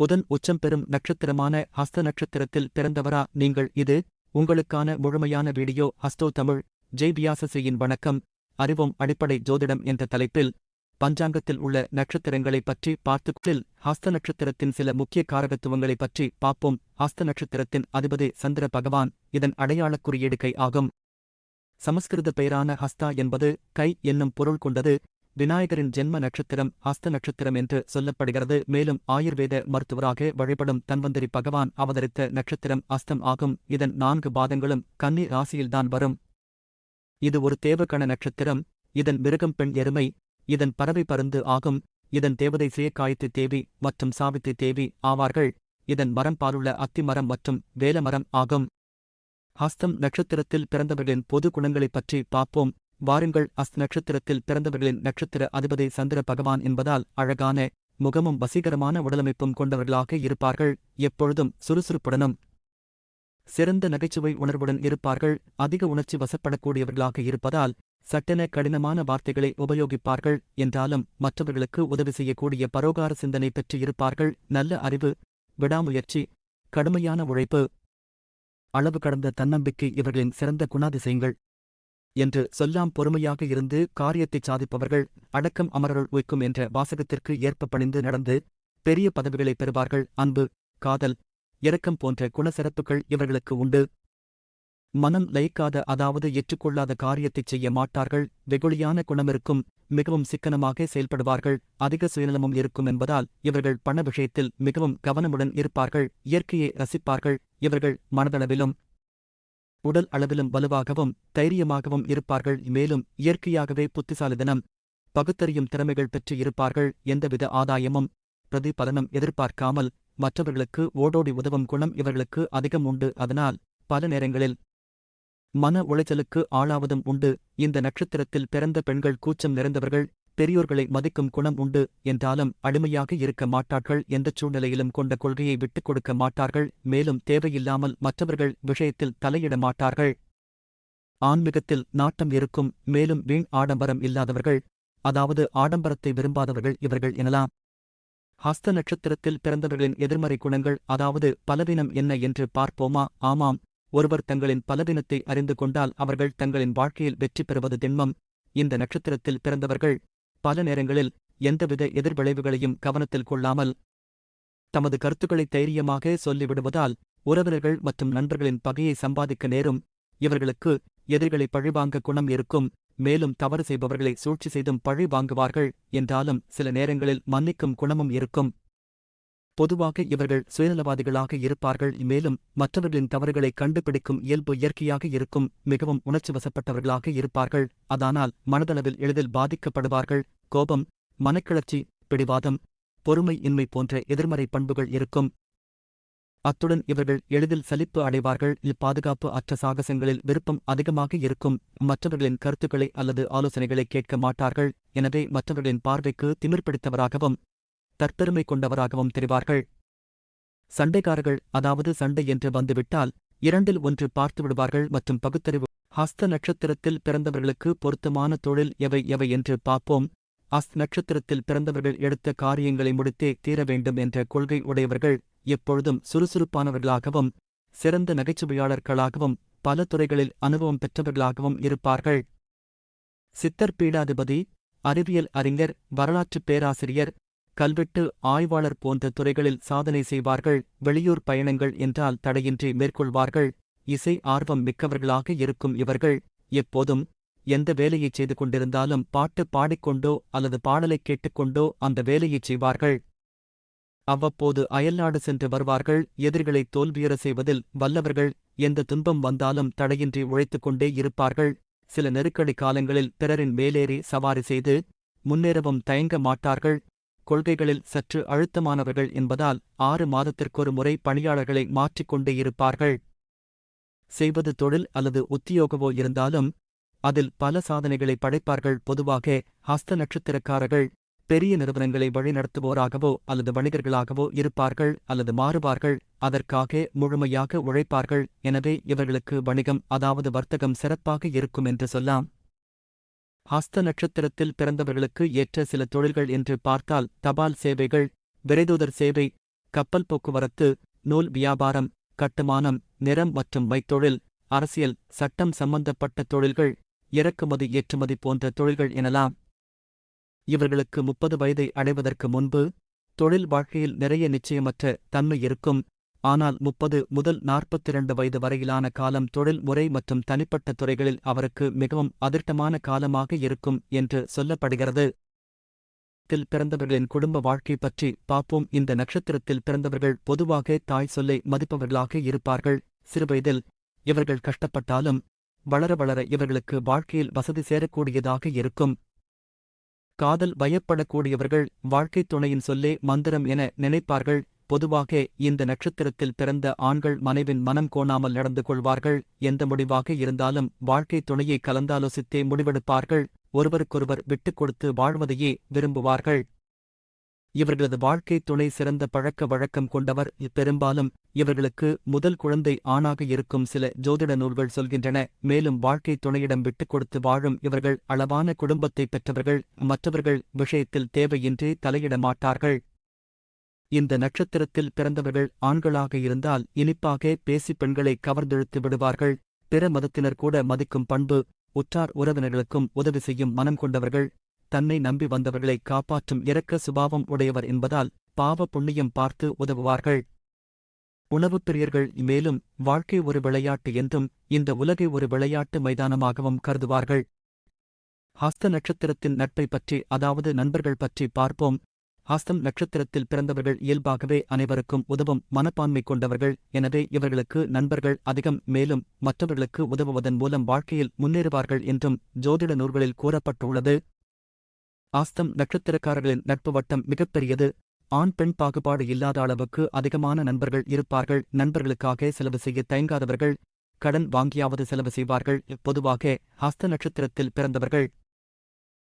புதன் உச்சம் பெறும் நட்சத்திரமான ஹஸ்த நட்சத்திரத்தில் பிறந்தவரா நீங்கள்? இது உங்களுக்கான முழுமையான வீடியோ. ஹஸ்தோ தமிழ். ஜெய் வியாசசியின் வணக்கம். அறிவோம் அடிப்படை ஜோதிடம் என்ற தலைப்பில் பஞ்சாங்கத்தில் உள்ள நட்சத்திரங்களைப் பற்றி பார்த்துக்கில் ஹஸ்த நட்சத்திரத்தின் சில முக்கிய காரகத்துவங்களைப் பற்றி பார்ப்போம். ஹஸ்த நட்சத்திரத்தின் அதிபதி சந்திர பகவான் இதன் அடையாளக் குறியீடு கை ஆகும். சமஸ்கிருத பெயரான ஹஸ்தா என்பது கை என்னும் பொருள் கொண்டது. விநாயகரின் ஜென்ம நட்சத்திரம் ஹஸ்த நட்சத்திரம் என்று சொல்லப்படுகிறது. மேலும் ஆயுர்வேத மருத்துவராக வழிபடும் தன்வந்தரி பகவான் அவதரித்த நட்சத்திரம் அஸ்தம் ஆகும். இதன் நான்கு பாதங்களும் கன்னி ராசியில்தான் வரும். இது ஒரு தேவகண நட்சத்திரம். இதன் மிருகம் பெண் எருமை. இதன் பறவை பருந்து ஆகும். இதன் தேவதை சேயக்காயத்து தேவி மற்றும் சாவித்து தேவி ஆவார்கள். இதன் மரம் பாலுள்ள அத்திமரம் மற்றும் வேலமரம் ஆகும். ஹஸ்தம் நட்சத்திரத்தில் பிறந்தவர்களின் பொது குணங்களைப் பற்றி பார்ப்போம். வாருங்கள் அஸ் நட்சத்திரத்தில் பிறந்தவர்களின் நட்சத்திர அதிபதி சந்திர பகவான் என்பதால் அழகான முகமும் வசீகரமான உடலமைப்பும் கொண்டவர்களாக இருப்பார்கள். எப்பொழுதும் சுறுசுறுப்புடனும் சிறந்த நகைச்சுவை உணர்வுடன் இருப்பார்கள். அதிக உணர்ச்சி வசப்படக்கூடியவர்களாக இருப்பதால் சட்டென கடினமான வார்த்தைகளை உபயோகிப்பார்கள். என்றாலும் மற்றவர்களுக்கு உதவி செய்யக்கூடிய பரோகார சிந்தனை பெற்று இருப்பார்கள். நல்ல அறிவு விடாமுயற்சி கடுமையான உழைப்பு அளவு கடந்த தன்னம்பிக்கை இவர்களின் சிறந்த குணாதிசயங்கள். என்று சொல்லாம் பொறுமையாக இருந்து காரியத்தைச் சாதிப்பவர்கள் அடக்கம் அமரர்கள் உய்க்கும் என்ற வாசகத்திற்கு ஏற்ப பணிந்து நடந்து பெரிய பதவிகளை பெறுவார்கள். அன்பு காதல் இரக்கம் போன்ற குணசிறப்புகள் இவர்களுக்கு உண்டு. மனம் லயிக்காத அதாவது ஏற்றுக்கொள்ளாத காரியத்தைச் செய்ய மாட்டார்கள். வெகுளியான குணமிருக்கும் மிகவும் சிக்கனமாக செயல்படுவார்கள். அதிக சுயநலமும் இருக்கும் என்பதால் இவர்கள் பண விஷயத்தில் மிகவும் கவனமுடன் இருப்பார்கள். இயற்கையை ரசிப்பார்கள். இவர்கள் மனதளவிலும் உடல் அளவிலும் வலுவாகவும் தைரியமாகவும் இருப்பார்கள். மேலும் இயற்கையாகவே புத்திசாலிதனம் பகுத்தறியும் திறமைகள் பெற்று இருப்பார்கள். எந்தவித ஆதாயமும் பிரதிபலனும் எதிர்பார்க்காமல் மற்றவர்களுக்கு ஓடோடி உதவும் குணம் இவர்களுக்கு அதிகம் உண்டு. அதனால் பல நேரங்களில் மன உளைச்சலுக்கு ஆளாவதும் உண்டு. இந்த நட்சத்திரத்தில் பிறந்த பெண்கள் கூச்சம் நிறைந்தவர்கள் பெரியோர்களை மதிக்கும் குணம் உண்டு என்றாலும் அடிமையாக இருக்க மாட்டார்கள் எந்தச் சூழ்நிலையிலும் கொண்ட கொள்கையை விட்டுக் கொடுக்க மாட்டார்கள் மேலும் தேவையில்லாமல் மற்றவர்கள் விஷயத்தில் தலையிட மாட்டார்கள். ஆன்மீகத்தில் நாட்டம் இருக்கும் மேலும் வீண் ஆடம்பரம் இல்லாதவர்கள் அதாவது ஆடம்பரத்தை விரும்பாதவர்கள் இவர்கள் எனலாம். ஹஸ்த நட்சத்திரத்தில் பிறந்தவர்களின் எதிர்மறை குணங்கள் அதாவது பலவீனம் என்ன என்று பார்ப்போமா? ஆமாம் ஒருவர் தங்களின் பலவீனத்தை அறிந்து கொண்டால் அவர்கள் தங்களின் வாழ்க்கையில் வெற்றி பெறுவது திண்மம். இந்த நட்சத்திரத்தில் பிறந்தவர்கள் பல நேரங்களில் எந்தவித எதிர்விளைவுகளையும் கவனத்தில் கொள்ளாமல் தமது கருத்துக்களை தைரியமாக சொல்லிவிடுவதால் உறவினர்கள் மற்றும் நண்பர்களின் பகையை சம்பாதிக்க நேரும். இவர்களுக்கு எதிர்களை பழிவாங்க குணம் இருக்கும். மேலும் தவறு செய்பவர்களை சூழ்ச்சி செய்தும் பழி வாங்குவார்கள் என்றாலும் சில நேரங்களில் மன்னிக்கும் குணமும் இருக்கும். பொதுவாக இவர்கள் சுயநலவாதிகளாக இருப்பார்கள். மேலும் மற்றவர்களின் தவறுகளை கண்டுபிடிக்கும் இயல்பு இயற்கையாக இருக்கும் மிகவும் உணர்ச்சிவசப்பட்டவர்களாக இருப்பார்கள். அதானால் மனதளவில் எளிதில் பாதிக்கப்படுவார்கள். கோபம் மனக்கிளர்ச்சி பிடிவாதம் பொறுமை இன்மை போன்ற எதிர்மறை பண்புகள் இருக்கும். அத்துடன் இவர்கள் எளிதில் சலிப்பு அடைவார்கள். இப்பாதுகாப்பு அற்ற சாகசங்களில் விருப்பம் அதிகமாக இருக்கும். மற்றவர்களின் கருத்துக்களை அல்லது ஆலோசனைகளை கேட்க மாட்டார்கள். எனவே மற்றவர்களின் பார்வைக்கு திமிர்பிடித்தவராகவும் தற்பெருமை கொண்டவராகவும் தெரிவார்கள். சண்டைக்காரர்கள் அதாவது சண்டை என்று வந்துவிட்டால் இரண்டில் ஒன்று பார்த்து விடுவார்கள் மற்றும் பகுத்தறிவு. ஹஸ்த நட்சத்திரத்தில் பிறந்தவர்களுக்கு பொருத்தமான தொழில் எவை எவை என்று பார்ப்போம். அஸ்த் நட்சத்திரத்தில் பிறந்தவர்கள் எடுத்த காரியங்களை முடித்தே தீர வேண்டும் என்ற கொள்கை உடையவர்கள் எப்பொழுதும் சுறுசுறுப்பானவர்களாகவும் சிறந்த நகைச்சுவையாளர்களாகவும் பல துறைகளில் அனுபவம் பெற்றவர்களாகவும் இருப்பார்கள். சித்தர் பீடாதிபதி அறிவியல் அறிஞர் வரலாற்றுப் பேராசிரியர் கல்வெட்டு ஆய்வாளர் போன்ற துறைகளில் சாதனை செய்வார்கள் வெளியூர் பயணங்கள் என்றால் தடையின்றி மேற்கொள்வார்கள் இசை ஆர்வம் மிக்கவர்களாக இருக்கும் இவர்கள் எப்போதும் எந்த வேலையைச் செய்து கொண்டிருந்தாலும் பாட்டு பாடிக்கொண்டோ அல்லது பாடலைக் கேட்டுக்கொண்டோ அந்த வேலையைச் செய்வார்கள். அவ்வப்போது அயல்நாடு சென்று வருவார்கள் எதிரிகளை தோல்வியுற செய்வதில் வல்லவர்கள் எந்த துன்பம் வந்தாலும் தடையின்றி உழைத்துக் கொண்டே இருப்பார்கள். சில நெருக்கடி காலங்களில் பிறரின் மேலேறி சவாரி செய்து முன்னேறவும் தயங்க மாட்டார்கள் கொள்கைகளில் சற்று அழுத்தமானவர்கள் என்பதால் ஆறு மாதத்திற்கொரு முறை பணியாளர்களை மாற்றிக்கொண்டே இருப்பார்கள். செய்வது தொழில் அல்லது உத்தியோகவோ இருந்தாலும் அதில் பல சாதனைகளை படைப்பார்கள். பொதுவாக ஹஸ்த நட்சத்திரக்காரர்கள் பெரிய நிறுவனங்களை வழிநடத்துவோராகவோ அல்லது வணிகர்களாகவோ இருப்பார்கள் அல்லது மாறுவார்கள் அதற்காக முழுமையாக உழைப்பார்கள். எனவே இவர்களுக்கு வணிகம் அதாவது வர்த்தகம் சிறப்பாக இருக்கும் என்று சொல்லாம். ஹஸ்த நட்சத்திரத்தில் பிறந்தவர்களுக்கு ஏற்ற சில தொழில்கள் என்று பார்த்தால் தபால் சேவைகள் விரைதூதர் சேவை கப்பல் போக்குவரத்து நூல் வியாபாரம் கட்டுமானம் நிறம் மற்றும் மைத்தொழில் அரசியல் சட்டம் சம்பந்தப்பட்ட தொழில்கள் இறக்குமதி ஏற்றுமதி போன்ற தொழில்கள் எனலாம். இவர்களுக்கு முப்பது வயதை அடைவதற்கு முன்பு தொழில் வாழ்க்கையில் நிறைய நிச்சயமற்ற தன்மை இருக்கும் ஆனால் முப்பது முதல் நாற்பத்திரண்டு வயது வரையிலான காலம் தொழில் முறை மற்றும் தனிப்பட்ட துறைகளில் அவருக்கு மிகவும் அதிர்ஷ்டமான காலமாக இருக்கும் என்று சொல்லப்படுகிறது. நட்சத்திரத்தில் பிறந்தவர்களின் குடும்ப வாழ்க்கை பற்றி பார்ப்போம். இந்த நட்சத்திரத்தில் பிறந்தவர்கள் பொதுவாக தாய் சொல்லை மதிப்பவர்களாக இருப்பார்கள். சிறுவயதில் இவர்கள் கஷ்டப்பட்டாலும் வளர வளர இவர்களுக்கு வாழ்க்கையில் வசதி சேரக்கூடியதாக இருக்கும். காதல் பயப்படக்கூடியவர்கள் வாழ்க்கைத் துணையின் சொல்லே மந்திரம் என நினைப்பார்கள். பொதுவாக இந்த நட்சத்திரத்தில் பிறந்த ஆண்கள் மனைவின் மனம் கோணாமல் நடந்து கொள்வார்கள். எந்த முடிவாக இருந்தாலும் வாழ்க்கைத் துணையை கலந்தாலோசித்தே முடிவெடுப்பார்கள். ஒருவருக்கொருவர் விட்டுக் கொடுத்து வாழ்வதையே விரும்புவார்கள். இவர்களது வாழ்க்கை துணை சிறந்த பழக்க வழக்கம் கொண்டவர். பெரும்பாலும் இவர்களுக்கு முதல் குழந்தை ஆணாக இருக்கும் சில ஜோதிட நூல்கள் சொல்கின்றன. மேலும் வாழ்க்கை துணையிடம் விட்டுக் கொடுத்து வாழும் இவர்கள் அளவான குடும்பத்தை பெற்றவர்கள். மற்றவர்கள் விஷயத்தில் தேவையின்றி தலையிட மாட்டார்கள். இந்த நட்சத்திரத்தில் பிறந்தவர்கள் ஆண்களாக இருந்தால் இனிப்பாக பேசி பெண்களை கவர்ந்தெழுத்து விடுவார்கள். பிற மதத்தினர் கூட மதிக்கும் பண்பு உற்றார் உறவினர்களுக்கும் உதவி செய்யும் மனம் கொண்டவர்கள். தன்னை நம்பி வந்தவர்களை காப்பாற்றும் இரக்க சுபாவம் உடையவர் என்பதால் பாவ புண்ணியம் பார்த்து உதவுவார்கள். உணவுப் பிரியர்கள் மேலும் வாழ்க்கை ஒரு விளையாட்டு என்றும் இந்த உலகை ஒரு விளையாட்டு மைதானமாகவும் கருதுவார்கள். ஹஸ்த நட்சத்திரத்தின் நட்பை பற்றி அதாவது நண்பர்கள் பற்றி பார்ப்போம். ஹஸ்தம் நட்சத்திரத்தில் பிறந்தவர்கள் இயல்பாகவே அனைவருக்கும் உதவும் மனப்பான்மை கொண்டவர்கள். எனவே இவர்களுக்கு நண்பர்கள் அதிகம் மேலும் மற்றவர்களுக்கு உதவுவதன் மூலம் வாழ்க்கையில் முன்னேறுவார்கள் என்றும் ஜோதிட நூல்களில் கூறப்பட்டுள்ளது. ஆஸ்தம் நட்சத்திரக்காரர்களின் நட்பு வட்டம் மிகப்பெரியது. ஆண் பெண் பாகுபாடு இல்லாத அளவுக்கு அதிகமான நண்பர்கள் இருப்பார்கள். நண்பர்களுக்காக செலவு செய்ய தயங்காதவர்கள். கடன் வாங்கியாவது செலவு செய்வார்கள். பொதுவாக ஹஸ்த நட்சத்திரத்தில் பிறந்தவர்கள்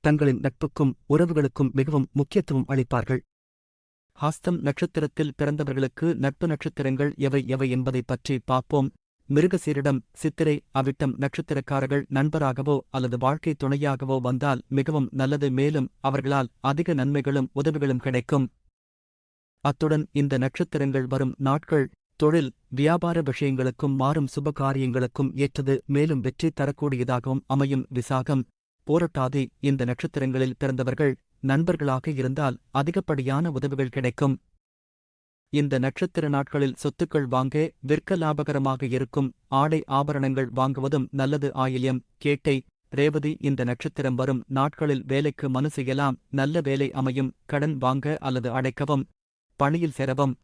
தங்களின் நட்புக்கும் உறவுகளுக்கும் மிகவும் முக்கியத்துவம் அளிப்பார்கள். ஹாஸ்தம் நட்சத்திரத்தில் பிறந்தவர்களுக்கு நட்பு நட்சத்திரங்கள் எவை எவை என்பதைப் பற்றி பார்ப்போம். மிருகசீரிடம் சித்திரை அவிட்டம் நட்சத்திரக்காரர்கள் நண்பராகவோ அல்லது வாழ்க்கை துணையாகவோ வந்தால் மிகவும் நல்லது மேலும் அவர்களால் அதிக நன்மைகளும் உதவிகளும் கிடைக்கும். அத்துடன் இந்த நட்சத்திரங்கள் வரும் நாட்கள் தொழில் வியாபார விஷயங்களுக்கும் மாறும் சுப காரியங்களுக்கும் ஏற்றது மேலும் வெற்றி தரக்கூடியதாகவும் அமையும் விசாகம். போரட்டாதே இந்த நட்சத்திரங்களில் பிறந்தவர்கள் நண்பர்களாக இருந்தால் அதிகப்படியான உதவிகள் கிடைக்கும். இந்த நட்சத்திர நாட்களில் சொத்துக்கள் வாங்க விற்க லாபகரமாக இருக்கும். ஆடை ஆபரணங்கள் வாங்குவதும் நல்லது ஆயில்யம். கேட்டை ரேவதி இந்த நட்சத்திரம் வரும் நாட்களில் வேலைக்கு மனு செய்யலாம். நல்ல வேலை அமையும். கடன் வாங்க அல்லது அடைக்கவும். பணியில் சேரவும்.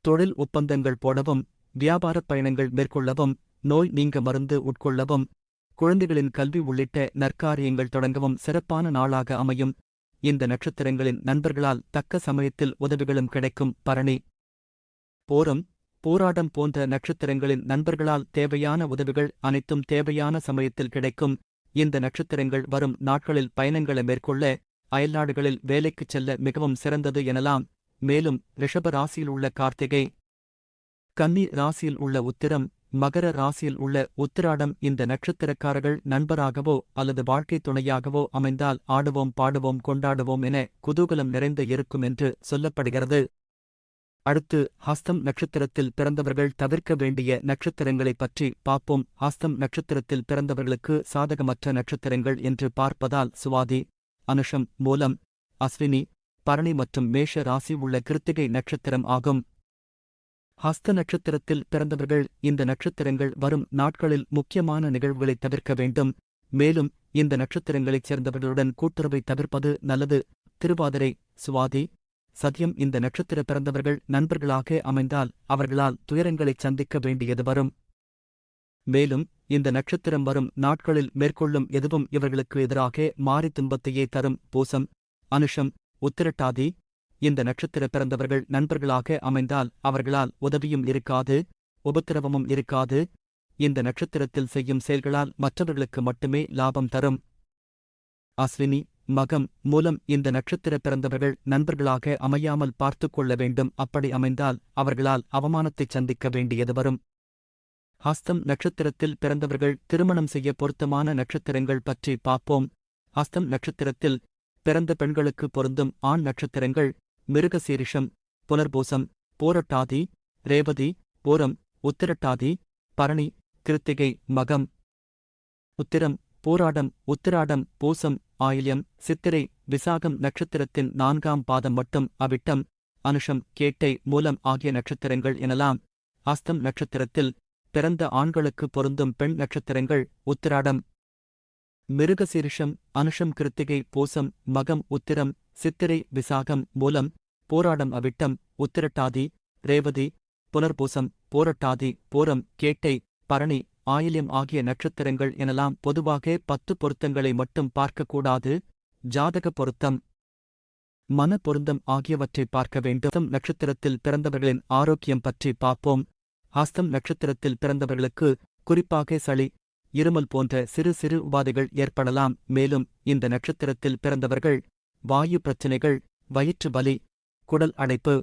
தொழில் ஒப்பந்தங்கள் போடவும். வியாபாரப் பயணங்கள் மேற்கொள்ளவும். நோய் நீங்க மருந்து உட்கொள்ளவும். குழந்தைகளின் கல்வி உள்ளிட்ட நற்காரியங்கள் தொடங்கவும் சிறப்பான நாளாக அமையும். இந்த நட்சத்திரங்களின் நண்பர்களால் தக்க சமயத்தில் உதவிகளும் கிடைக்கும். பரணி. போரம் போராடம் போன்ற நட்சத்திரங்களின் நண்பர்களால் தேவையான உதவிகள் அனைத்தும் தேவையான சமயத்தில் கிடைக்கும். இந்த நட்சத்திரங்கள் வரும் நாட்களில் பயணங்களை மேற்கொள்ள அயல்நாடுகளில் வேலைக்குச் செல்ல மிகவும் சிறந்தது எனலாம். மேலும் ரிஷப ராசியில் உள்ள கார்த்திகை. கன்னி ராசியில் உள்ள உத்திரம் மகர ராசியில் உள்ள உத்திராடம் இந்த நட்சத்திரக்காரர்கள் நண்பராகவோ அல்லது வாழ்க்கை துணையாகவோ அமைந்தால் ஆடுவோம் பாடுவோம் கொண்டாடுவோம் என குதூகலம் நிறைந்து இருக்கும் என்று சொல்லப்படுகிறது. அடுத்து ஹஸ்தம் நட்சத்திரத்தில் பிறந்தவர்கள் தவிர்க்க வேண்டிய நட்சத்திரங்களைப் பற்றி பார்ப்போம். ஹஸ்தம் நட்சத்திரத்தில் பிறந்தவர்களுக்கு சாதகமற்ற நட்சத்திரங்கள் என்று பார்ப்பதால் சுவாதி அனுஷம் மூலம் அஸ்வினி பரணி மற்றும் மேஷ ராசி உள்ள கிருத்திகை நட்சத்திரம் ஆகும். ஹஸ்த நட்சத்திரத்தில் பிறந்தவர்கள் இந்த நட்சத்திரங்கள் வரும் நாட்களில் முக்கியமான நிகழ்வுகளை தவிர்க்க வேண்டும். மேலும் இந்த நட்சத்திரங்களைச் சேர்ந்தவர்களுடன் கூட்டுறவை தவிர்ப்பது நல்லது. திருவாதிரை சுவாதி. சத்யம் இந்த நட்சத்திர பிறந்தவர்கள் நண்பர்களாக அமைந்தால் அவர்களால் துயரங்களைச் சந்திக்க வேண்டியது வரும். மேலும் இந்த நட்சத்திரம் வரும் நாட்களில் மேற்கொள்ளும் எதுவும் இவர்களுக்கு எதிராக மாறி துன்பத்தையே தரும். பூசம் அனுஷம் உத்திரட்டாதி. இந்த நட்சத்திர பிறந்தவர்கள் நண்பர்களாக அமைந்தால் அவர்களால் உதவியும் இருக்காது உபத்திரவமும் இருக்காது. இந்த நட்சத்திரத்தில் செய்யும் செயல்களால் மற்றவர்களுக்கு மட்டுமே லாபம் தரும். அஸ்வினி மகம் மூலம் இந்த நட்சத்திர பிறந்தவர்கள் நண்பர்களாக அமையாமல் பார்த்து கொள்ள வேண்டும். அப்படி அமைந்தால் அவர்களால் அவமானத்தைச் சந்திக்க வேண்டியது வரும். ஹஸ்தம் நட்சத்திரத்தில் பிறந்தவர்கள் திருமணம் செய்ய பொருத்தமான நட்சத்திரங்கள் பற்றி பார்ப்போம். ஹஸ்தம் நட்சத்திரத்தில் பிறந்த பெண்களுக்கு பொருந்தும் ஆண் நட்சத்திரங்கள் மிருகசீரிஷம் புனர்பூசம் போரட்டாதி ரேவதி போரம் உத்திரட்டாதி பரணி கிருத்திகை மகம். உத்திரம் போராடம் உத்திராடம் பூசம் ஆயில்யம் சித்திரை விசாகம் நட்சத்திரத்தின் நான்காம் பாதம் மட்டும் அவிட்டம் அனுஷம் கேட்டை மூலம் ஆகிய நட்சத்திரங்கள் எனலாம். அஸ்தம் நட்சத்திரத்தில் பிறந்த ஆண்களுக்கு பொருந்தும் பெண் நட்சத்திரங்கள் உத்திராடம் மிருகசீரிஷம் அனுஷம் கிருத்திகை பூசம் மகம் உத்திரம் சித்திரை விசாகம் மூலம் போராடம் அவிட்டம் உத்திரட்டாதி ரேவதி புனர்பூசம் போரட்டாதி போரம் கேட்டை பரணி ஆயில்யம் ஆகிய நட்சத்திரங்கள் எனலாம் பொதுவாக பத்து பொருத்தங்களை மட்டும் பார்க்கக்கூடாது. ஜாதக பொருத்தம். மன பொருந்தம் ஆகியவற்றை பார்க்க வேண்டும். நட்சத்திரத்தில் பிறந்தவர்களின் ஆரோக்கியம் பற்றி பார்ப்போம். ஹஸ்தம் நட்சத்திரத்தில் பிறந்தவர்களுக்கு குறிப்பாக சளி இருமல் போன்ற சிறு சிறு உபாதைகள் ஏற்படலாம். மேலும் இந்த நட்சத்திரத்தில் பிறந்தவர்கள் வாயு பிரச்சினைகள் வயிற்று வலி குடல் அடைப்பு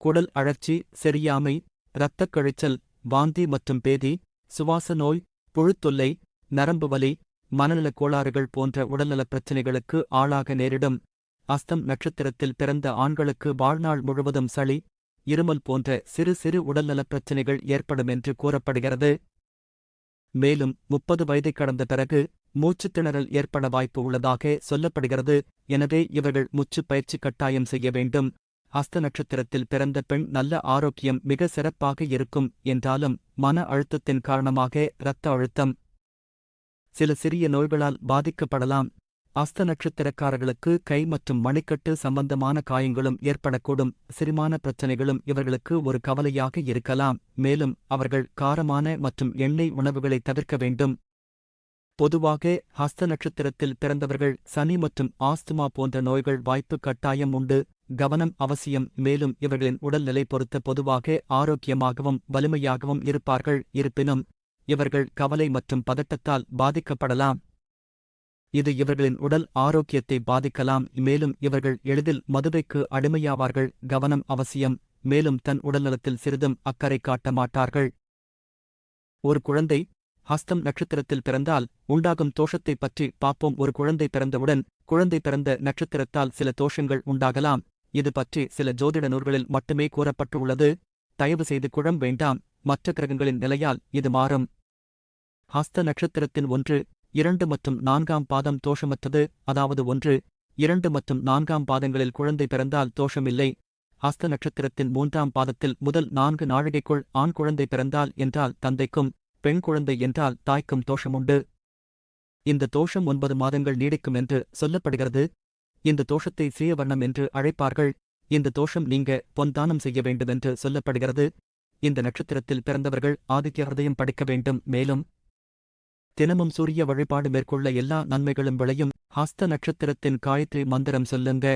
குடல் அழற்சி செரியாமை இரத்தக் கழிச்சல் வாந்தி மற்றும் பேதி சுவாச நோய் புழுத்தொல்லை நரம்பு வலி மனநலக் கோளாறுகள் போன்ற உடல்நலப் பிரச்சினைகளுக்கு ஆளாக நேரிடும். அஸ்தம் நட்சத்திரத்தில் பிறந்த ஆண்களுக்கு வாழ்நாள் முழுவதும் சளி இருமல் போன்ற சிறு சிறு உடல்நலப் பிரச்சினைகள் ஏற்படும் என்று கூறப்படுகிறது. மேலும் முப்பது வயதை கடந்த பிறகு மூச்சுத் திணறல் ஏற்பட வாய்ப்பு உள்ளதாக சொல்லப்படுகிறது. எனவே இவர்கள் முச்சுப் பயிற்சி கட்டாயம் செய்ய வேண்டும். ஹஸ்த நட்சத்திரத்தில் பிறந்த பெண் நல்ல ஆரோக்கியம் மிக சிறப்பாக இருக்கும் என்றாலும் மன அழுத்தத்தின் காரணமாக இரத்த அழுத்தம். சில சிறிய நோய்களால் பாதிக்கப்படலாம். அஸ்த நட்சத்திரக்காரர்களுக்கு கை மற்றும் மணிக்கட்டு சம்பந்தமான காயங்களும் ஏற்படக்கூடும். சிறுமான பிரச்சனைகளும் இவர்களுக்கு ஒரு கவலையாக இருக்கலாம். மேலும் அவர்கள் காரமான மற்றும் எண்ணெய் உணவுகளை தவிர்க்க வேண்டும். பொதுவாக ஹஸ்த நட்சத்திரத்தில் பிறந்தவர்கள் சனி மற்றும் ஆஸ்துமா போன்ற நோய்கள் வாய்ப்பு கட்டாயம் உண்டு. கவனம் அவசியம். மேலும் இவர்களின் உடல்நிலை பொறுத்த பொதுவாக ஆரோக்கியமாகவும் வலிமையாகவும் இருப்பார்கள். இருப்பினும் இவர்கள் கவலை மற்றும் பதட்டத்தால் பாதிக்கப்படலாம். இது இவர்களின் உடல் ஆரோக்கியத்தை பாதிக்கலாம். மேலும் இவர்கள் எளிதில் மதுவைக்கு அடிமையாவார்கள். கவனம் அவசியம். மேலும் தன் உடல்நலத்தில் சிறிதும் அக்கறை காட்ட மாட்டார்கள். ஒரு குழந்தை ஹஸ்தம் நட்சத்திரத்தில் பிறந்தால் உண்டாகும் தோஷத்தை பற்றி பார்ப்போம். ஒரு குழந்தை பிறந்தவுடன் குழந்தை பிறந்த நட்சத்திரத்தால் சில தோஷங்கள் உண்டாகலாம். இது பற்றி சில ஜோதிட நூல்களில் மட்டுமே கூறப்பட்டுள்ளது. தயவு செய்து குழம் வேண்டாம். மற்ற கிரகங்களின் நிலையால் இது மாறும். ஹஸ்த நட்சத்திரத்தின் ஒன்று இரண்டு மற்றும் நான்காம் பாதம் தோஷமற்றது. அதாவது ஒன்று இரண்டு மற்றும் நான்காம் பாதங்களில் குழந்தை பிறந்தால் தோஷமில்லை. ஹஸ்த நட்சத்திரத்தின் மூன்றாம் பாதத்தில் முதல் நான்கு நாழிகைக்குள் ஆண் குழந்தை பிறந்தால் என்றால் தந்தைக்கும் பெண் குழந்தை என்றால் தாய்க்கும் தோஷமுண்டு. இந்த தோஷம் ஒன்பது மாதங்கள் நீடிக்கும் என்று சொல்லப்படுகிறது. இந்த தோஷத்தை சீயவர்ணம் என்று அழைப்பார்கள். இந்த தோஷம் நீங்க பொன்தானம் செய்ய வேண்டுமென்று சொல்லப்படுகிறது. இந்த நட்சத்திரத்தில் பிறந்தவர்கள் ஆதித்ய ஹிருதயம் படிக்க வேண்டும். மேலும் தினமும் சூரிய வழிபாடு மேற்கொள்ள எல்லா நன்மைகளும் விளையும். ஹஸ்த நட்சத்திரத்தின் காயத்ரி மந்திரம் சொல்லுங்க.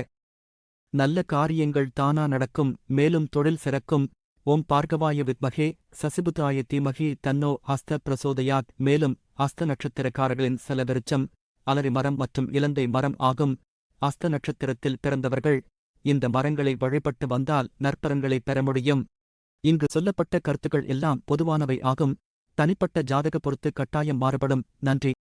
நல்ல காரியங்கள் தானா நடக்கும். மேலும் தொழில் சிறக்கும். ஓம் பார்கவாய வித்மகே. சசிபுதாய தீமகி தன்னோ ஹஸ்த பிரசோதயாத். மேலும் ஹஸ்த நட்சத்திரக்காரர்களின் சில விருச்சம் அலரி மரம் மற்றும் இலந்தை மரம் ஆகும். ஹஸ்த நட்சத்திரத்தில் பிறந்தவர்கள் இந்த மரங்களை வழிபட்டு வந்தால் நற்பலன்களை பெற முடியும். இங்கு சொல்லப்பட்ட கருத்துக்கள் எல்லாம் பொதுவானவை ஆகும். தனிப்பட்ட ஜாதக பொறுத்து கட்டாயம் மாறுபடும். நன்றி.